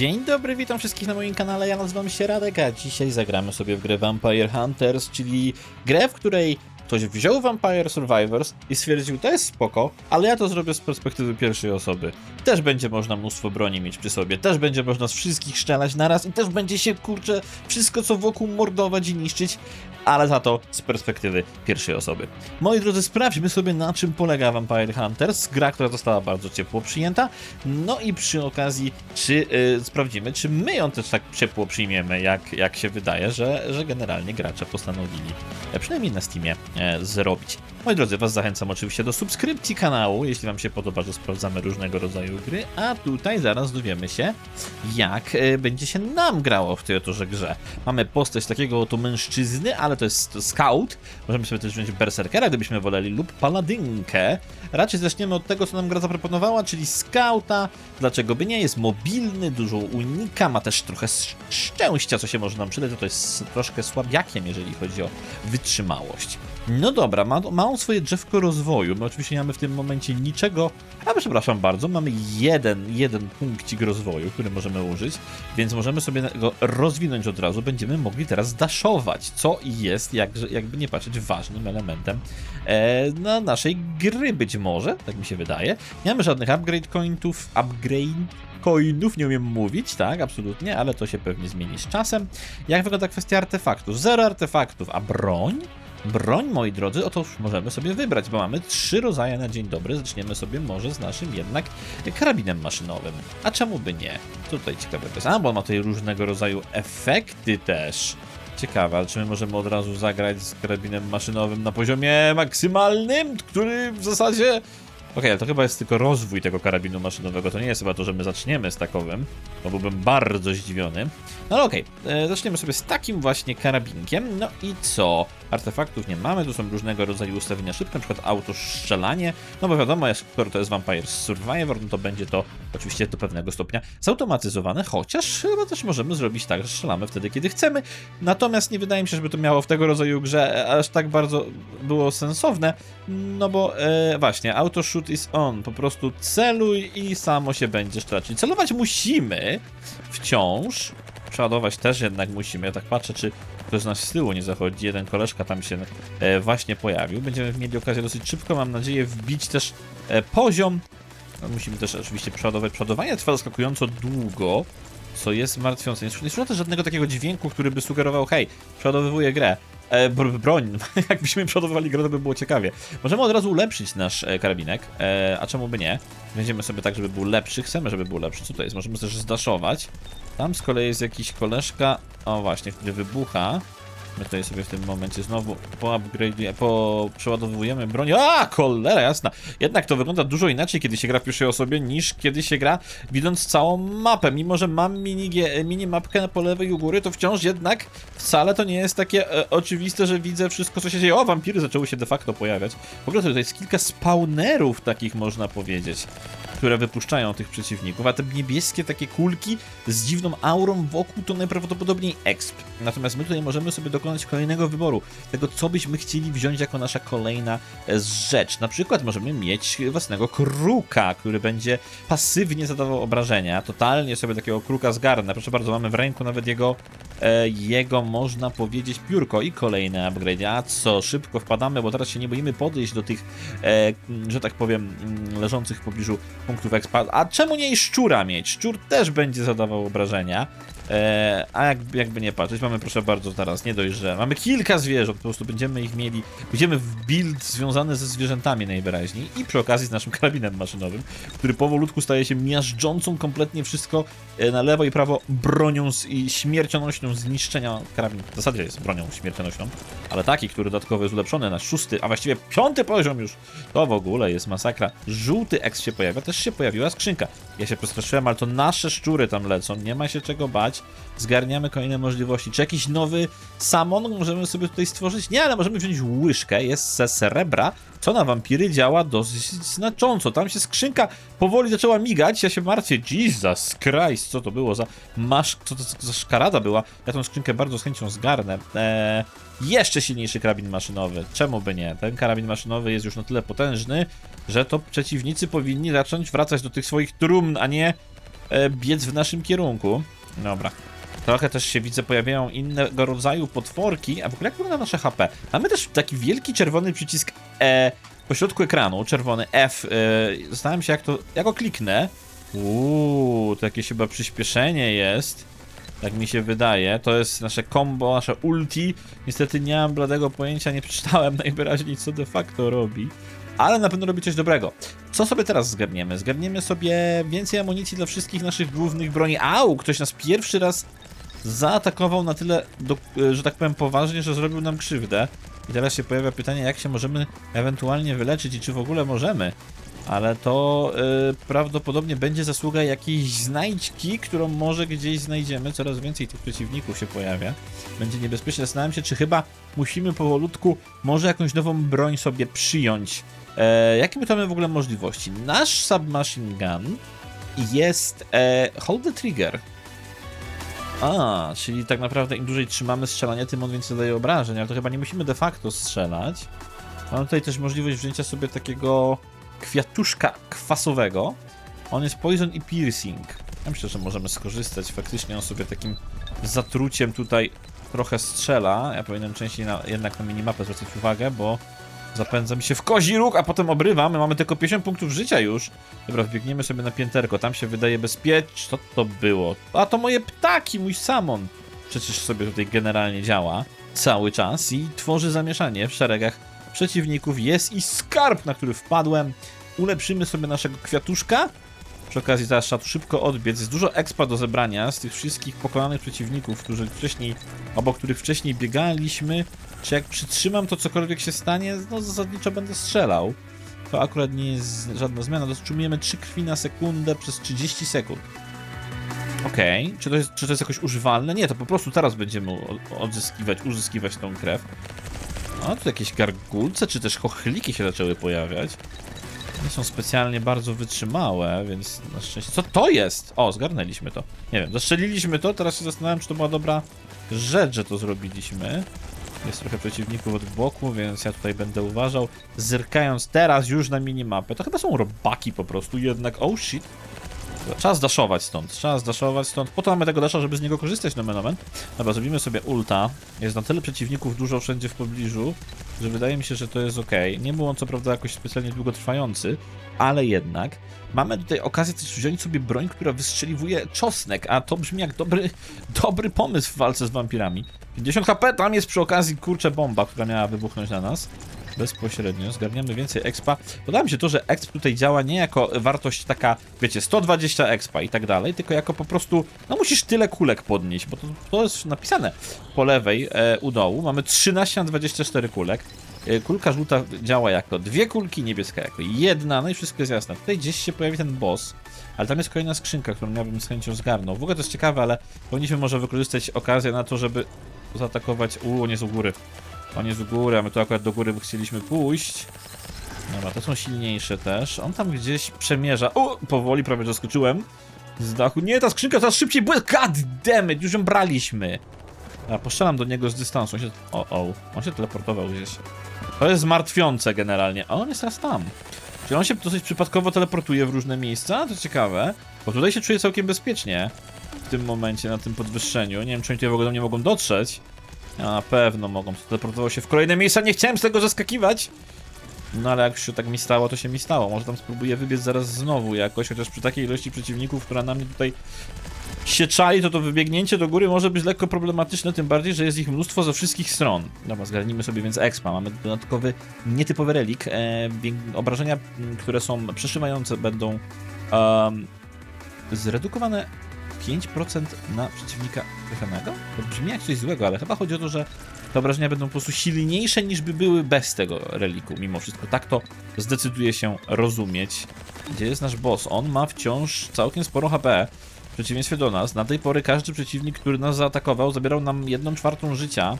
Dzień dobry, witam wszystkich na moim kanale, ja nazywam się Radek, a dzisiaj zagramy sobie w grę Vampire Hunters, czyli grę, w której ktoś wziął Vampire Survivors i stwierdził, to jest spoko, ale ja to zrobię z perspektywy pierwszej osoby. Też będzie można mnóstwo broni mieć przy sobie, też będzie można z wszystkich strzelać naraz i też będzie się, kurczę, wszystko co wokół mordować i niszczyć, ale za to z perspektywy pierwszej osoby. Moi drodzy, sprawdźmy sobie na czym polega Vampire Hunters, gra, która została bardzo ciepło przyjęta, no i przy okazji, czy y, sprawdzimy, czy my ją też tak ciepło przyjmiemy, jak, jak się wydaje, że, że generalnie gracze postanowili, e, przynajmniej na Steamie, e, zrobić. Moi drodzy, Was zachęcam oczywiście do subskrypcji kanału, jeśli Wam się podoba, że sprawdzamy różnego rodzaju gry, a tutaj zaraz dowiemy się, jak e, będzie się nam grało w tej otorze grze. Mamy postać takiego oto mężczyzny, ale to jest scout, możemy sobie też wziąć berserkera, gdybyśmy woleli, lub paladynkę. Raczej zaczniemy od tego, co nam gra zaproponowała, czyli skauta, dlaczego by nie, jest mobilny, dużo unika, ma też trochę sz- szczęścia, co się może nam przydać, to jest troszkę słabiakiem, jeżeli chodzi o wytrzymałość. No dobra, ma, ma on swoje drzewko rozwoju. My oczywiście nie mamy w tym momencie niczego, a przepraszam bardzo, mamy jeden, jeden punkcik rozwoju, który możemy użyć, więc możemy sobie go rozwinąć od razu. Będziemy mogli teraz daszować, co jest, jak, jakby nie patrzeć, ważnym elementem e, na naszej gry być może, tak mi się wydaje. Nie mamy żadnych upgrade cointów, upgrade coinów, nie umiem mówić, tak, absolutnie, ale to się pewnie zmieni z czasem. Jak wygląda kwestia artefaktów? Zero artefaktów, a broń? Broń, moi drodzy, oto już możemy sobie wybrać, bo mamy trzy rodzaje na dzień dobry. Zaczniemy sobie może z naszym jednak karabinem maszynowym. A czemu by nie? Tutaj ciekawe to jest. A, bo on ma tutaj różnego rodzaju efekty też. Ciekawe, ale czy my możemy od razu zagrać z karabinem maszynowym na poziomie maksymalnym, który w zasadzie... Okej, ale to chyba jest tylko rozwój tego karabinu maszynowego, to nie jest chyba to, że my zaczniemy z takowym, bo byłbym bardzo zdziwiony. No ale okej, e, zaczniemy sobie z takim właśnie karabinkiem, no i co? Artefaktów nie mamy, tu są różnego rodzaju ustawienia szybkie, na przykład autostrzelanie, no bo wiadomo, skoro to jest Vampire Survivor, no to będzie to oczywiście do pewnego stopnia zautomatyzowane, chociaż chyba też możemy zrobić tak, że strzelamy wtedy, kiedy chcemy, natomiast nie wydaje mi się, żeby to miało w tego rodzaju grze aż tak bardzo było sensowne, no bo e, właśnie, auto shoot is on, po prostu celuj i samo się będzie strzelać, czyli celować musimy wciąż, przeładować też jednak musimy, ja tak patrzę, czy ktoś nas z tyłu nie zachodzi, jeden koleżka tam się e, właśnie pojawił, będziemy mieli okazję dosyć szybko, mam nadzieję, wbić też e, poziom, no, musimy też oczywiście przeładować, przeładowanie trwa zaskakująco długo, co jest martwiące, nie słyszę też żadnego takiego dźwięku, który by sugerował, hej, przeładowywuję grę, E, br- broń, jakbyśmy przodowywali grę, to by było ciekawie. Możemy od razu ulepszyć nasz e, karabinek, e, a czemu by nie? Będziemy sobie tak, żeby był lepszy, chcemy, żeby był lepszy. Co to jest? Możemy też zdaszować. Tam z kolei jest jakiś koleżka, o właśnie, który wybucha. My tutaj sobie w tym momencie znowu poupgrade'ujemy, po przeładowujemy broń. A, cholera jasna! Jednak to wygląda dużo inaczej, kiedy się gra w pierwszej osobie, niż kiedy się gra widząc całą mapę. Mimo, że mam minimapkę po lewej u góry, to wciąż jednak wcale to nie jest takie e, oczywiste, że widzę wszystko, co się dzieje. O, wampiry zaczęły się de facto pojawiać. W ogóle tutaj jest kilka spawnerów takich, można powiedzieć, które wypuszczają tych przeciwników, a te niebieskie takie kulki z dziwną aurą wokół to najprawdopodobniej exp. Natomiast my tutaj możemy sobie dokonać kolejnego wyboru, tego co byśmy chcieli wziąć jako nasza kolejna e, rzecz. Na przykład możemy mieć własnego kruka, który będzie pasywnie zadawał obrażenia. Totalnie sobie takiego kruka zgarnę. Proszę bardzo, mamy w ręku nawet jego, e, jego można powiedzieć, piórko i kolejne upgrade. A co, szybko wpadamy, bo teraz się nie boimy podejść do tych, e, że tak powiem, leżących w pobliżu punktów expa. A czemu nie i szczura mieć? Szczur też będzie zadawał obrażenia. E, a jak, jakby nie patrzeć, mamy proszę bardzo teraz, nie dość, że mamy kilka zwierząt, po prostu będziemy ich mieli, będziemy w build związany ze zwierzętami najwyraźniej i przy okazji z naszym karabinem maszynowym, który powolutku staje się miażdżącą kompletnie wszystko e, na lewo i prawo bronią i śmiercionośną zniszczenia karabin. W zasadzie jest bronią śmiercionośną, ale taki, który dodatkowo jest ulepszony na szósty, a właściwie piąty poziom już, to w ogóle jest masakra. Żółty X się pojawia, też się pojawiła skrzynka. Ja się przestraszyłem, ale to nasze szczury tam lecą, nie ma się czego bać. Zgarniamy kolejne możliwości. Czy jakiś nowy samon możemy sobie tutaj stworzyć? Nie, ale możemy wziąć łyżkę, jest ze srebra, co na wampiry działa dosyć znacząco. Tam się skrzynka powoli zaczęła migać, ja się martwię. Jesus Christ, co to było za masz, co to za szkarada była? Ja tą skrzynkę bardzo z chęcią zgarnę. Eee, jeszcze silniejszy karabin maszynowy. Czemu by nie? Ten karabin maszynowy jest już na tyle potężny, że to przeciwnicy powinni zacząć wracać do tych swoich trumn, a nie e, biec w naszym kierunku. Dobra. Trochę też się widzę, pojawiają innego rodzaju potworki. A w ogóle jak wygląda nasze HP? Mamy też taki wielki czerwony przycisk E po środku ekranu, czerwony F. E, zastanawiam się, jak to. Jak go kliknę. Uuu, to jakieś chyba przyspieszenie jest. Tak mi się wydaje. To jest nasze combo, nasze ulti. Niestety nie mam bladego pojęcia, nie przeczytałem najwyraźniej, co de facto robi. Ale na pewno robi coś dobrego. Co sobie teraz zgarniemy? Zgarniemy sobie więcej amunicji dla wszystkich naszych głównych broni. Au! Ktoś nas pierwszy raz zaatakował na tyle, do, że tak powiem, poważnie, że zrobił nam krzywdę. I teraz się pojawia pytanie, jak się możemy ewentualnie wyleczyć i czy w ogóle możemy. Ale to y, prawdopodobnie będzie zasługa jakiejś znajdźki, którą może gdzieś znajdziemy. Coraz więcej tych przeciwników się pojawia. Będzie niebezpiecznie. Zastanawiam się, czy chyba musimy powolutku może jakąś nową broń sobie przyjąć. E, jakie my to mamy w ogóle możliwości? Nasz submachine gun jest e, hold the trigger. A, czyli tak naprawdę im dłużej trzymamy strzelanie, tym on więcej zadaje obrażeń, ale to chyba nie musimy de facto strzelać. Mamy tutaj też możliwość wzięcia sobie takiego kwiatuszka kwasowego. On jest poison i piercing. Ja myślę, że możemy skorzystać. Faktycznie on sobie takim zatruciem tutaj trochę strzela. Ja powinienem częściej na, jednak na minimapę zwracać uwagę, bo zapędza mi się w kozi róg, a potem obrywa. My mamy tylko 50 punktów życia już. Dobra, wbiegniemy sobie na pięterko. Tam się wydaje bezpieczne. Co to było? A to moje ptaki, mój samon. Przecież sobie tutaj generalnie działa cały czas i tworzy zamieszanie w szeregach przeciwników. Jest i skarb, na który wpadłem. Ulepszymy sobie naszego kwiatuszka. Przy okazji teraz trzeba tu szybko odbiec. Jest dużo expa do zebrania z tych wszystkich pokonanych przeciwników, którzy wcześniej, obok których wcześniej biegaliśmy. Czy jak przytrzymam, to cokolwiek się stanie, no zasadniczo będę strzelał. To akurat nie jest żadna zmiana. Dotrzymujemy 3 krwi na sekundę przez 30 sekund. Okej, czy, to jest, czy to jest jakoś używalne? Nie, to po prostu teraz będziemy odzyskiwać, uzyskiwać tą krew. A tu jakieś gargulce, czy też chochliki się zaczęły pojawiać. Nie są specjalnie bardzo wytrzymałe, więc na szczęście... Co to jest? O, zgarnęliśmy to. Nie wiem, zastrzeliliśmy to, teraz się zastanawiam, czy to była dobra rzecz, że to zrobiliśmy. Jest trochę przeciwników od boku, więc ja tutaj będę uważał. Zerkając teraz już na minimapę, to chyba są robaki po prostu, jednak... Oh shit. Trzeba zdaszować stąd, trzeba zdaszować stąd. Po to mamy tego dasza, żeby z niego korzystać, nomen omen. Dobra, zrobimy sobie ulta. Jest na tyle przeciwników dużo wszędzie w pobliżu, że wydaje mi się, że to jest ok. Nie był on co prawda jakoś specjalnie długotrwający, ale jednak mamy tutaj okazję też wziąć sobie broń, która wystrzeliwuje czosnek, a to brzmi jak dobry, dobry pomysł w walce z wampirami. 50 HP, tam jest przy okazji kurczę bomba, która miała wybuchnąć na nas. Bezpośrednio, zgarniamy więcej expa. Podoba mi się to, że exp tutaj działa nie jako wartość taka, wiecie, 120 expa i tak dalej, tylko jako po prostu, no musisz tyle kulek podnieść, bo to, to jest napisane po lewej e, u dołu. Mamy 13 na 24 kulek. E, Kulka żółta działa jako dwie kulki, niebieska jako jedna, no i wszystko jest jasne. Tutaj gdzieś się pojawi ten boss, ale tam jest kolejna skrzynka, którą ja bym z chęcią zgarnął. W ogóle to jest ciekawe, ale powinniśmy może wykorzystać okazję na to, żeby zaatakować... Uuu, on jest u góry. On jest u góry, a my tu akurat do góry chcieliśmy pójść. Dobra, to są silniejsze też. On tam gdzieś przemierza. O, powoli prawie zaskoczyłem z dachu. Nie, ta skrzynka coraz szybciej bły... God damn it, już ją braliśmy. A postrzelam do niego z dystansu. On się... O, o, on się teleportował gdzieś. To jest martwiące generalnie. A on jest teraz tam. Czyli on się dosyć przypadkowo teleportuje w różne miejsca? To ciekawe. Bo tutaj się czuję całkiem bezpiecznie. W tym momencie, na tym podwyższeniu. Nie wiem, czy oni tutaj w ogóle do mnie mogą dotrzeć. Na pewno mogą. Teleportował się w kolejne miejsca. Nie chciałem z tego zaskakiwać. No ale jak się tak mi stało, to się mi stało. Może tam spróbuję wybiec zaraz znowu jakoś, chociaż przy takiej ilości przeciwników, która na mnie tutaj się czai, to to wybiegnięcie do góry może być lekko problematyczne, tym bardziej, że jest ich mnóstwo ze wszystkich stron. Dobra, zgarnijmy sobie więc expa. Mamy dodatkowy, nietypowy relik. E, obrażenia, które są przeszywające, będą em, zredukowane 5% na przeciwnika trafionego? To brzmi jak coś złego, ale chyba chodzi o to, że te obrażenia będą po prostu silniejsze niż by były bez tego reliku, mimo wszystko. Tak to zdecyduje się rozumieć. Gdzie jest nasz boss? On ma wciąż całkiem sporo HP. W przeciwieństwie do nas, na tej pory każdy przeciwnik, który nas zaatakował, zabierał nam jedną czwartą życia.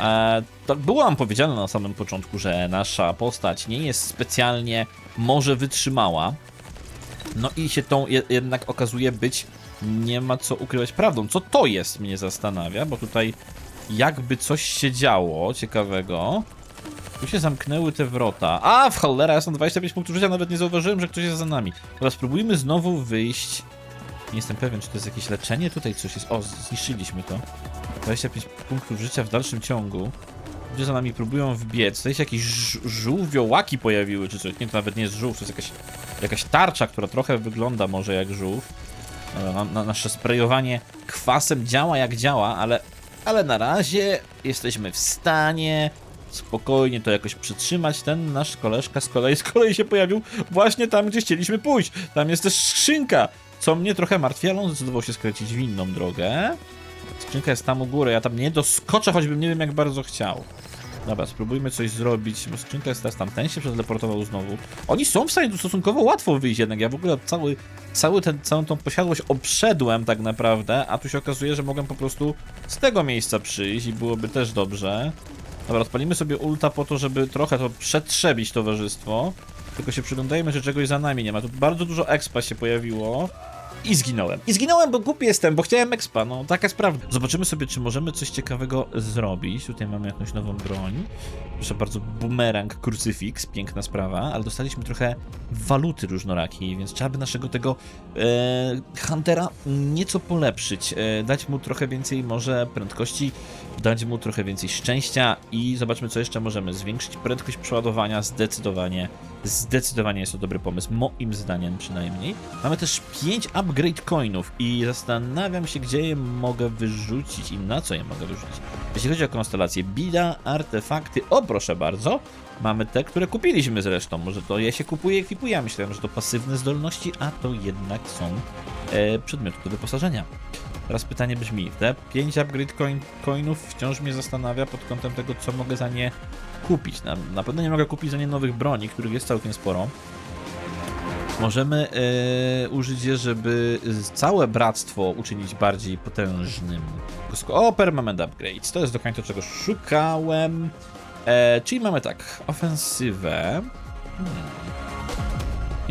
E, to było nam powiedziane na samym początku, że nasza postać nie jest specjalnie może wytrzymała. No i się tą je, jednak okazuje być, nie ma co ukrywać prawdą. Co to jest, mnie zastanawia, bo tutaj jakby coś się działo ciekawego. Tu się zamknęły te wrota. A, w cholera, ja są 25 punktów życia, nawet nie zauważyłem, że ktoś jest za nami. Teraz spróbujmy znowu wyjść Nie jestem pewien, czy to jest jakieś leczenie. Tutaj coś jest. O, zniszczyliśmy to. 25 punktów życia w dalszym ciągu. Ludzie za nami próbują wbiec. Tutaj się jakieś żółwiołaki pojawiły, czy coś. Nie, to nawet nie jest żółw, to jest jakaś, jakaś tarcza, która trochę wygląda może jak żółw. Na, nasze sprejowanie kwasem działa jak działa, ale, ale na razie jesteśmy w stanie spokojnie to jakoś przytrzymać. Ten nasz koleżka z kolei z kolei się pojawił właśnie tam, gdzie chcieliśmy pójść. Tam jest też skrzynka, co mnie trochę martwi, ale on zdecydował się skręcić w inną drogę. Skrzynka jest tam u góry, ja tam nie doskoczę, choćbym nie wiem jak bardzo chciał. Dobra, spróbujmy coś zrobić, bo skrzynka jest teraz tam. Ten się przeteleportował znowu. Oni są w stanie stosunkowo łatwo wyjść jednak. Ja w ogóle cały, cały ten, całą tą posiadłość obszedłem tak naprawdę, a tu się okazuje, że mogłem po prostu z tego miejsca przyjść i byłoby też dobrze. Dobra, odpalimy sobie ulta po to, żeby trochę to przetrzebić towarzystwo. Tylko się przyglądajmy, że czegoś za nami nie ma. Tu bardzo dużo expa się pojawiło. I zginąłem. I zginąłem, bo głupi jestem, bo chciałem expa, no taka jest prawda. Zobaczymy sobie, czy możemy coś ciekawego zrobić. Tutaj mamy jakąś nową broń. Proszę bardzo, bumerang, krucyfiks, piękna sprawa, ale dostaliśmy trochę waluty różnorakiej, więc trzeba by naszego tego e, Huntera nieco polepszyć. E, dać mu trochę więcej może prędkości, dać mu trochę więcej szczęścia i zobaczmy, co jeszcze możemy. Zwiększyć prędkość przeładowania zdecydowanie. Zdecydowanie jest to dobry pomysł, moim zdaniem przynajmniej. Mamy też 5 upgrade coinów i zastanawiam się, gdzie je mogę wyrzucić i na co je mogę wyrzucić. Jeśli chodzi o konstelację, bida, artefakty, o proszę bardzo, mamy te, które kupiliśmy zresztą. Może to je się kupuje ekwipuje. Myślałem, że to pasywne zdolności, a to jednak są e, przedmioty do wyposażenia. Teraz pytanie brzmi, te 5 upgrade coin, coinów wciąż mnie zastanawia pod kątem tego, co mogę za nie kupić. Na, na pewno nie mogę kupić za nie nowych broni, których jest całkiem sporo. Możemy e, użyć je, żeby całe bractwo uczynić bardziej potężnym. O, permanent upgrades. To jest dokładnie to, czego szukałem. E, czyli mamy tak, ofensywę. Hmm.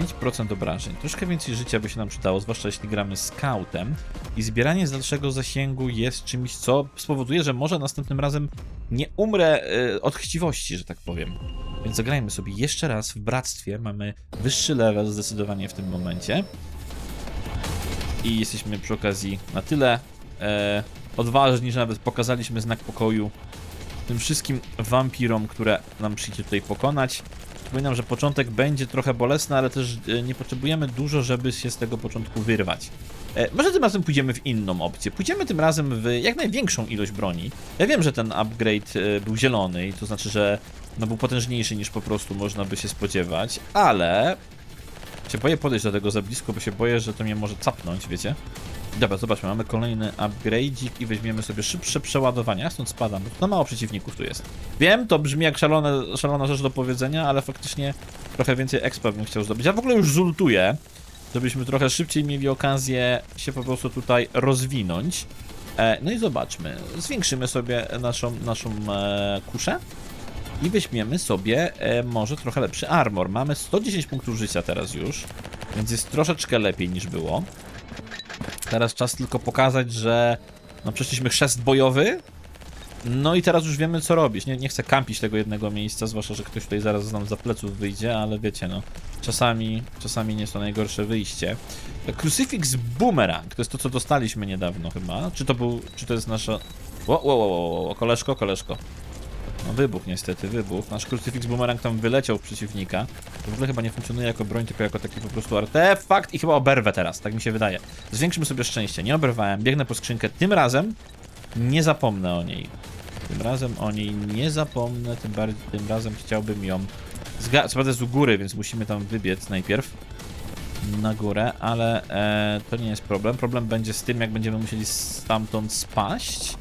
5% obrażeń. Troszkę więcej życia by się nam przydało, zwłaszcza jeśli gramy scoutem. I zbieranie z dalszego zasięgu jest czymś, co spowoduje, że może następnym razem nie umrę e, od chciwości, że tak powiem. Więc zagrajmy sobie jeszcze raz w bractwie. Mamy wyższy level zdecydowanie w tym momencie. I jesteśmy przy okazji na tyle e, odważni, że nawet pokazaliśmy znak pokoju tym wszystkim wampirom, które nam przyjdzie tutaj pokonać. Przypominam, że początek będzie trochę bolesny, ale też e, nie potrzebujemy dużo, żeby się z tego początku wyrwać. E, może tym razem pójdziemy w inną opcję. Pójdziemy tym razem w jak największą ilość broni. Ja wiem, że ten upgrade e, był zielony i to znaczy, że no, był potężniejszy niż po prostu można by się spodziewać, ale się boję podejść do tego za blisko, bo się boję, że to mnie może capnąć, wiecie? Dobra, zobaczmy, mamy kolejny upgrade'ik i weźmiemy sobie szybsze przeładowania. Stąd spadam, bo to mało przeciwników tu jest. Wiem, to brzmi jak szalone, szalona rzecz do powiedzenia, ale faktycznie trochę więcej expa bym chciał zdobyć. Ja w ogóle już zultuję, żebyśmy trochę szybciej mieli okazję się po prostu tutaj rozwinąć. E, no i zobaczmy, zwiększymy sobie naszą, naszą e, kuszę i weźmiemy sobie e, może trochę lepszy armor. Mamy 110 punktów życia teraz już, więc jest troszeczkę lepiej niż było. Teraz czas tylko pokazać, że no przeszliśmy chrzest bojowy. No i teraz już wiemy co robić. Nie, nie chcę kampić tego jednego miejsca, zwłaszcza, że ktoś tutaj zaraz nam za pleców wyjdzie, ale wiecie no, czasami, czasami nie jest to najgorsze wyjście. Crucifix Boomerang, to jest to co dostaliśmy niedawno chyba. Czy to był, czy to jest nasza... O, o, o, o, koleżko, koleżko. No wybuch niestety, wybuch. Nasz Crucifix Boomerang tam wyleciał w przeciwnika. To w ogóle chyba nie funkcjonuje jako broń, tylko jako taki po prostu artefakt i chyba oberwę teraz, tak mi się wydaje. Zwiększymy sobie szczęście. Nie oberwałem, biegnę po skrzynkę. Tym razem nie zapomnę o niej. Tym razem o niej nie zapomnę, tym, bardziej, tym razem chciałbym ją... Zga Co prawda u góry, więc musimy tam wybiec najpierw na górę, ale e, to nie jest problem. Problem będzie z tym, jak będziemy musieli stamtąd spaść.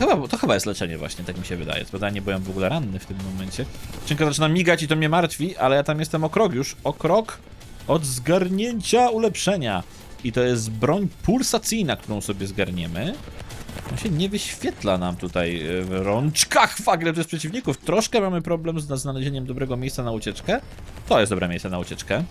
Chyba, to chyba jest leczenie właśnie, tak mi się wydaje. Ja nie byłem w ogóle ranny w tym momencie. Skrzynka zaczyna migać i to mnie martwi, ale ja tam jestem o krok już. O krok od zgarnięcia ulepszenia. I to jest broń pulsacyjna, którą sobie zgarniemy. On się nie wyświetla nam tutaj e, w rączkach. Tu jest przeciwników. Troszkę mamy problem z znalezieniem dobrego miejsca na ucieczkę. To jest dobre miejsce na ucieczkę.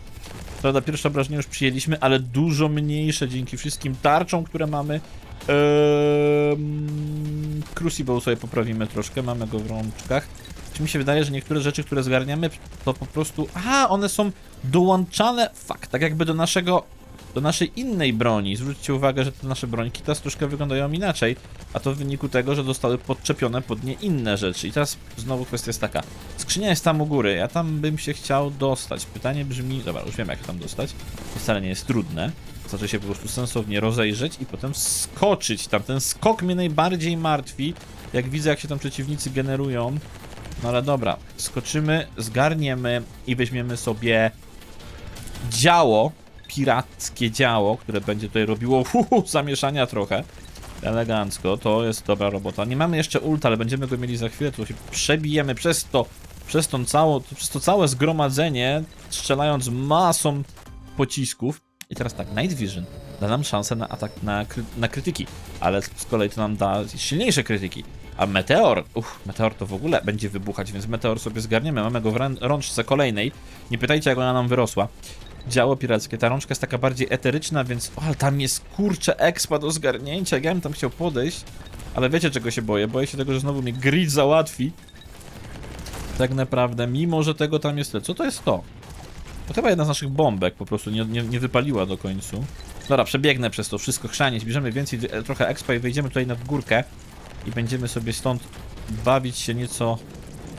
Prawda, pierwsze obrażenie już przyjęliśmy, ale dużo mniejsze dzięki wszystkim tarczom, które mamy. Ehm, Crucible sobie poprawimy troszkę, mamy go w rączkach. Czy mi się wydaje, że niektóre rzeczy, które zgarniamy, to po prostu... Aha, one są dołączane, fuck, tak jakby do naszego do naszej innej broni. Zwróćcie uwagę, że te nasze brońki teraz troszkę wyglądają inaczej, a to w wyniku tego, że zostały podczepione pod nie inne rzeczy. I teraz znowu kwestia jest taka. Skrzynia jest tam u góry, ja tam bym się chciał dostać. Pytanie brzmi, dobra, już wiem jak tam dostać. To wcale nie jest trudne. Znaczy się po prostu sensownie rozejrzeć i potem skoczyć tam. Ten skok mnie najbardziej martwi, jak widzę jak się tam przeciwnicy generują. No ale dobra, skoczymy, zgarniemy i weźmiemy sobie działo, pirackie działo, które będzie tutaj robiło zamieszania trochę. Elegancko, to jest dobra robota. Nie mamy jeszcze ulta, ale będziemy go mieli za chwilę, to się przebijemy przez to, przez, tą całą, przez to całe zgromadzenie, strzelając masą pocisków. I teraz tak, Night Vision da nam szansę na atak, na, kry, na krytyki, ale z kolei to nam da silniejsze krytyki. A Meteor, uff, Meteor to w ogóle będzie wybuchać, więc Meteor sobie zgarniemy. Mamy go w rączce kolejnej. Nie pytajcie, jak ona nam wyrosła. Działo pirackie. Ta rączka jest taka bardziej eteryczna, więc. O, ale tam jest kurcze expa do zgarnięcia. Ja bym tam chciał podejść. Ale wiecie, czego się boję? Boję się tego, że znowu mnie grid załatwi. Tak naprawdę, mimo że tego tam jest. Co to jest to? To chyba jedna z naszych bombek po prostu nie, nie, nie wypaliła do końcu. Dobra, przebiegnę przez to wszystko chrzanie, zbierzemy więcej, e, trochę expa i wejdziemy tutaj na górkę i będziemy sobie stąd bawić się nieco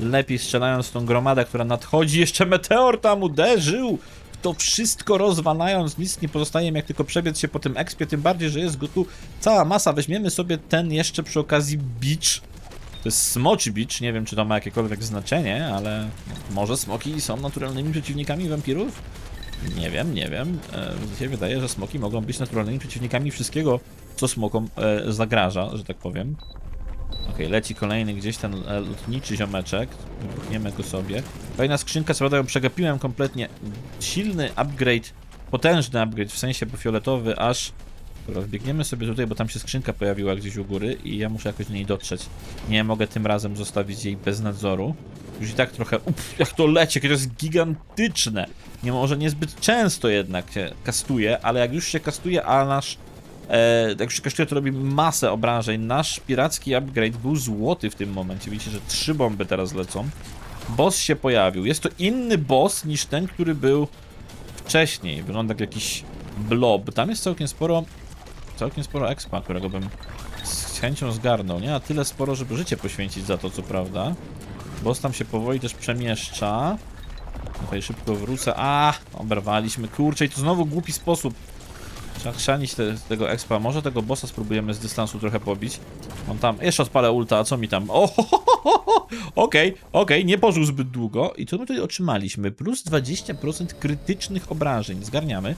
lepiej, strzelając tą gromadę, która nadchodzi. Jeszcze meteor tam uderzył! To wszystko rozwalając, nic nie pozostaje jak tylko przebiec się po tym expie, tym bardziej, że jest go tu cała masa. Weźmiemy sobie ten jeszcze przy okazji beach. To jest smoczy beach, nie wiem czy to ma jakiekolwiek znaczenie, ale może smoki są naturalnymi przeciwnikami wampirów? Nie wiem, nie wiem. E, mi się wydaje, że smoki mogą być naturalnymi przeciwnikami wszystkiego, co smokom e, zagraża, że tak powiem. Okej, leci kolejny gdzieś ten e, lotniczy ziomeczek. Wybuchniemy go sobie. Fajna skrzynka, co ją przegapiłem kompletnie. Silny upgrade, potężny upgrade, w sensie bo fioletowy, aż... Dobra, wbiegniemy sobie tutaj, bo tam się skrzynka pojawiła gdzieś u góry i ja muszę jakoś do niej dotrzeć. Nie mogę tym razem zostawić jej bez nadzoru. Już i tak trochę... Uff, jak to leci, jakie to jest gigantyczne! Nie może niezbyt często jednak się kastuje, ale jak już się kastuje, a nasz E, się kasztuje, to robi masę obrażeń. Nasz piracki upgrade był złoty w tym momencie. Widzicie, że trzy bomby teraz lecą. Boss się pojawił. Jest to inny boss niż ten, który był wcześniej. Wygląda jak jakiś blob. Tam jest całkiem sporo, całkiem sporo expa, którego bym z chęcią zgarnął. Nie, a tyle sporo, żeby życie poświęcić za to, co prawda. Boss tam się powoli też przemieszcza. Tutaj szybko wrócę. A, oberwaliśmy. Kurczę, i to znowu głupi sposób. Trzeba chrzanić te, tego expa. Może tego bossa spróbujemy z dystansu trochę pobić. On tam. Jeszcze odpalę ulta, a co mi tam? Okej, okej, nie pożył zbyt długo. I co my tutaj otrzymaliśmy? Plus 20% krytycznych obrażeń. Zgarniamy.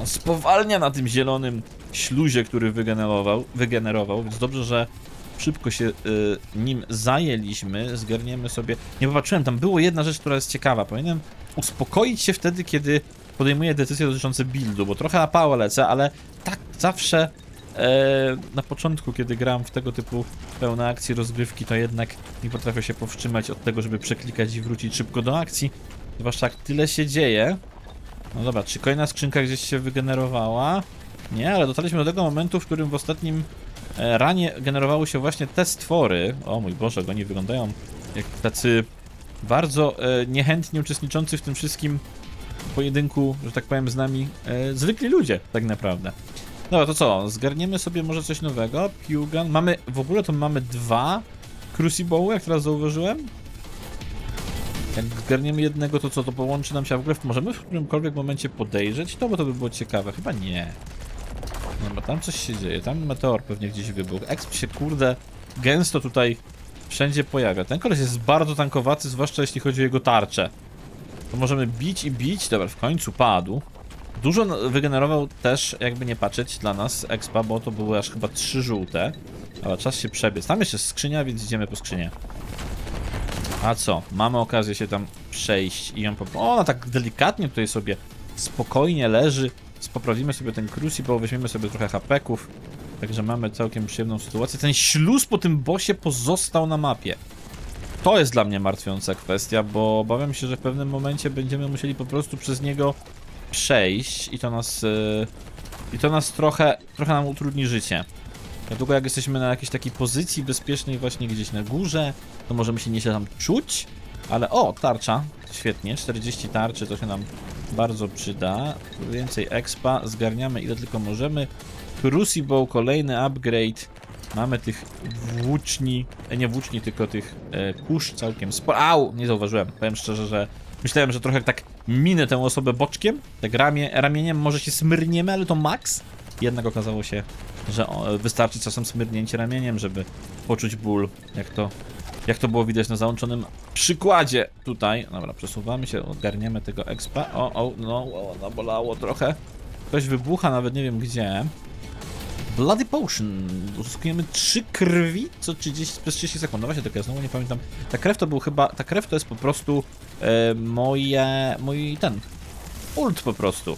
On spowalnia na tym zielonym śluzie, który wygenerował, wygenerował więc dobrze, że szybko się y, nim zajęliśmy. Zgarniemy sobie. Nie popatrzyłem, tam było jedna rzecz, która jest ciekawa. Powinienem uspokoić się wtedy, kiedy podejmuję decyzje dotyczące buildu, bo trochę na pałę lecę, ale tak zawsze e, na początku, kiedy gram w tego typu pełne akcji rozgrywki, to jednak nie potrafię się powstrzymać od tego, żeby przeklikać i wrócić szybko do akcji. Zwłaszcza jak tyle się dzieje. No dobra, czy kolejna skrzynka gdzieś się wygenerowała? Nie, ale dotarliśmy do tego momentu, w którym w ostatnim e, ranie generowały się właśnie te stwory. O mój Boże, oni wyglądają jak tacy bardzo e, niechętnie uczestniczący w tym wszystkim pojedynku, że tak powiem, z nami e, zwykli ludzie, tak naprawdę. Dobra, to co? Zgarniemy sobie może coś nowego. Pugan. Mamy, w ogóle to mamy dwa Crucible, jak teraz zauważyłem. Jak zgarniemy jednego, to co? To połączy nam się w ogóle, możemy w którymkolwiek momencie podejrzeć? To, bo to by było ciekawe. Chyba nie. No, bo tam coś się dzieje. Tam meteor pewnie gdzieś wybuchł. Exp się, kurde, gęsto tutaj wszędzie pojawia. Ten koleś jest bardzo tankowaty, zwłaszcza jeśli chodzi o jego tarczę. To możemy bić i bić. Dobra, w końcu padł. Dużo wygenerował też, jakby nie patrzeć, dla nas expa, bo to były aż chyba trzy żółte. Ale czas się przebiec. Tam jeszcze skrzynia, więc idziemy po skrzynię. A co? Mamy okazję się tam przejść i ją po... O, ona tak delikatnie tutaj sobie spokojnie leży. Poprawimy sobie ten crucible, weźmiemy sobie trochę hapeków. Także mamy całkiem przyjemną sytuację. Ten śluz po tym bosie pozostał na mapie. To jest dla mnie martwiąca kwestia, bo obawiam się, że w pewnym momencie będziemy musieli po prostu przez niego przejść i to nas yy, i to nas trochę, trochę nam utrudni życie. Dlatego jak jesteśmy na jakiejś takiej pozycji bezpiecznej właśnie gdzieś na górze, to możemy się nieźle tam czuć, ale o, tarcza, świetnie, 40 tarczy, to się nam bardzo przyda. Więcej expa, zgarniamy ile tylko możemy. Crucible, kolejny upgrade. Mamy tych włóczni, e, nie włóczni, tylko tych e, kurz całkiem sporo. Au! Nie zauważyłem. Powiem szczerze, że myślałem, że trochę tak minę tę osobę boczkiem, tak ramię, ramieniem może się smyrniemy, ale to max. Jednak okazało się, że o, wystarczy czasem smyrnięcie ramieniem, żeby poczuć ból, jak to, jak to było widać na załączonym przykładzie tutaj. Dobra, przesuwamy się, ogarniemy tego expa. O, o, no, o, no bolało trochę. Ktoś wybucha, nawet nie wiem gdzie. Bloody Potion. Uzyskujemy 3 krwi co 30, przez 30 sekund. No właśnie, tak ja znowu nie pamiętam. Ta krew to był chyba. Ta krew to jest po prostu e, moje. mój ten. Ult po prostu.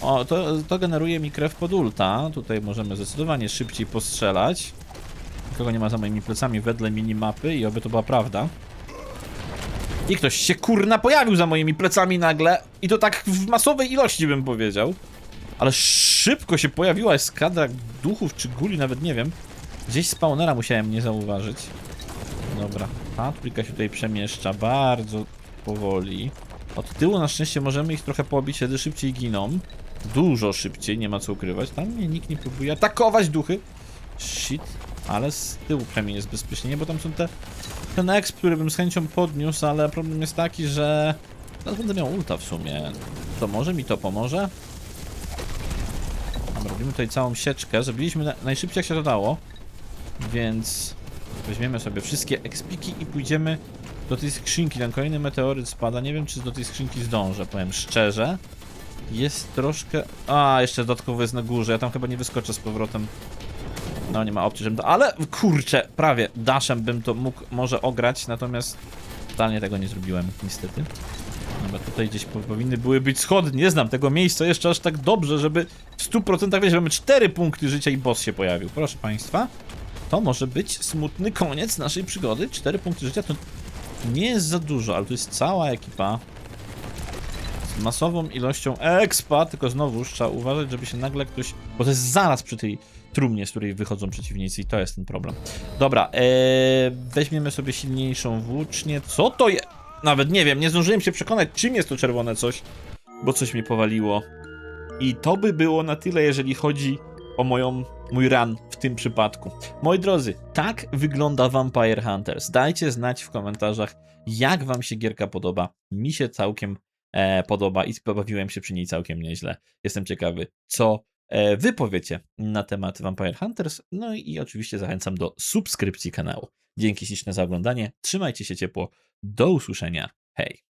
O, to, to generuje mi krew pod ulta. Tutaj możemy zdecydowanie szybciej postrzelać. Nikogo nie ma za moimi plecami wedle minimapy i oby to była prawda. I ktoś się kurna pojawił za moimi plecami nagle. I to tak w masowej ilości bym powiedział. Ale szybko się pojawiła eskadra duchów czy guli, nawet nie wiem. Gdzieś spawnera musiałem nie zauważyć. Dobra, ta trójka się tutaj przemieszcza bardzo powoli. Od tyłu na szczęście możemy ich trochę pobić, wtedy szybciej giną. Dużo szybciej, nie ma co ukrywać. Tam mnie nikt nie próbuje atakować duchy. Shit, ale z tyłu przynajmniej jest bezpiecznie, nie? bo tam są te... Ten exp, który bym z chęcią podniósł, ale problem jest taki, że... Teraz będę miał ulta w sumie. To może mi to pomoże? Robimy tutaj całą sieczkę. Zrobiliśmy na, najszybciej jak się to dało. Więc weźmiemy sobie wszystkie ekspiki i pójdziemy do tej skrzynki. Ten kolejny meteoryt spada. Nie wiem, czy do tej skrzynki zdążę, powiem szczerze. Jest troszkę... A, jeszcze dodatkowo jest na górze. Ja tam chyba nie wyskoczę z powrotem. No, nie ma opcji, żebym to... Ale, kurczę, prawie daszem bym to mógł może ograć, natomiast totalnie tego nie zrobiłem, niestety. Dobra, tutaj gdzieś po- powinny były być schody. Nie znam tego miejsca jeszcze aż tak dobrze, żeby w 100% wiedzieć, mamy 4 punkty życia i boss się pojawił. Proszę Państwa, to może być smutny koniec naszej przygody. 4 punkty życia to nie jest za dużo, ale to jest cała ekipa z masową ilością expa, tylko znowu trzeba uważać, żeby się nagle ktoś... Bo to jest zaraz przy tej trumnie, z której wychodzą przeciwnicy i to jest ten problem. Dobra, ee, weźmiemy sobie silniejszą włócznię. Co to jest? Nawet nie wiem, nie zdążyłem się przekonać, czym jest to czerwone coś, bo coś mnie powaliło. I to by było na tyle, jeżeli chodzi o moją, mój run w tym przypadku. Moi drodzy, tak wygląda Vampire Hunters. Dajcie znać w komentarzach, jak wam się gierka podoba. Mi się całkiem e, podoba i pobawiłem się przy niej całkiem nieźle. Jestem ciekawy, co e, wy powiecie na temat Vampire Hunters. No i oczywiście zachęcam do subskrypcji kanału. Dzięki śliczne za oglądanie. Trzymajcie się ciepło. Do usłyszenia. Hej.